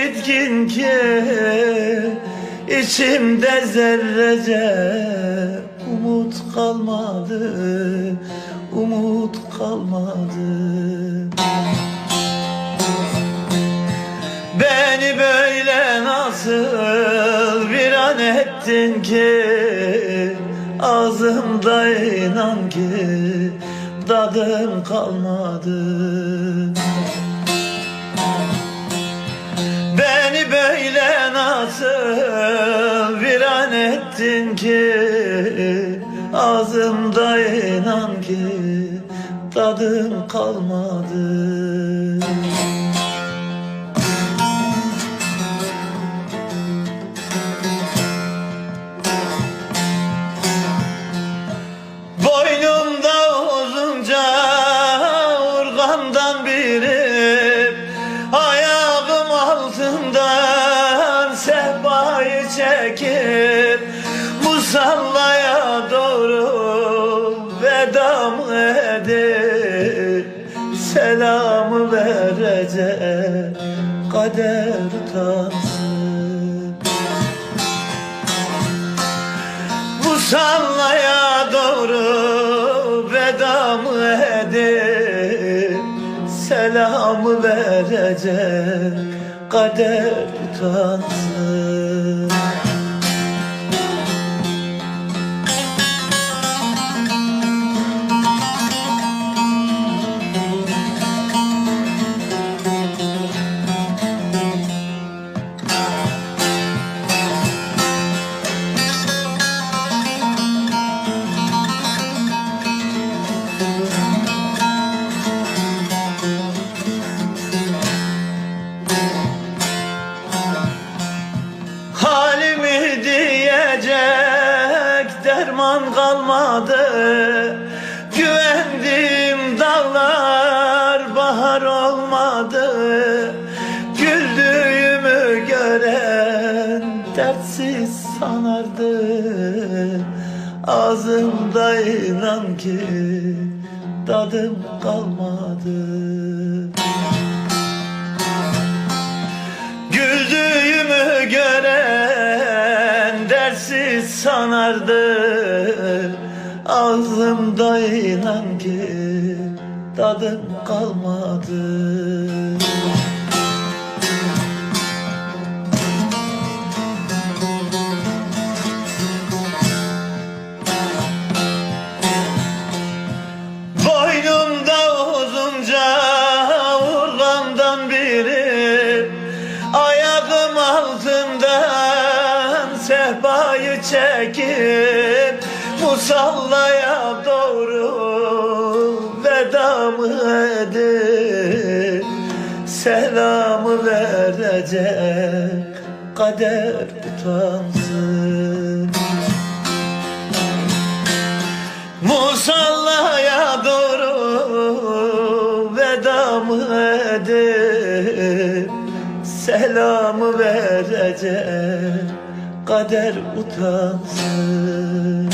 bitkin ki içimde zerrece umut kalmadı umut kalmadı. Beni böyle nasıl bir an ettin ki? Ağzımda inan ki tadım kalmadı nasıl bir an ettin ki? Ağzımda inan ki tadım kalmadı çekip Musallaya doğru vedam edip Selamı verecek kader utansın Musallaya doğru vedamı edip Selamı verecek kader utansın kalmadı. Güvendiğim dağlar bahar olmadı. Güldüğümü gören dertsiz sanardı. Ağzımda inan ki tadım kalmadı. Güldüğümü gören dersiz sanardı Ağzımda inan ki tadım kalmadı. Boynumda uzunca urgandan biri Ayağım altından sehpayı çekip Musallaya doğru vedamı edip Selamı verecek kader utansın. Musallaya doğru vedamı edip Selamı verecek kader utansın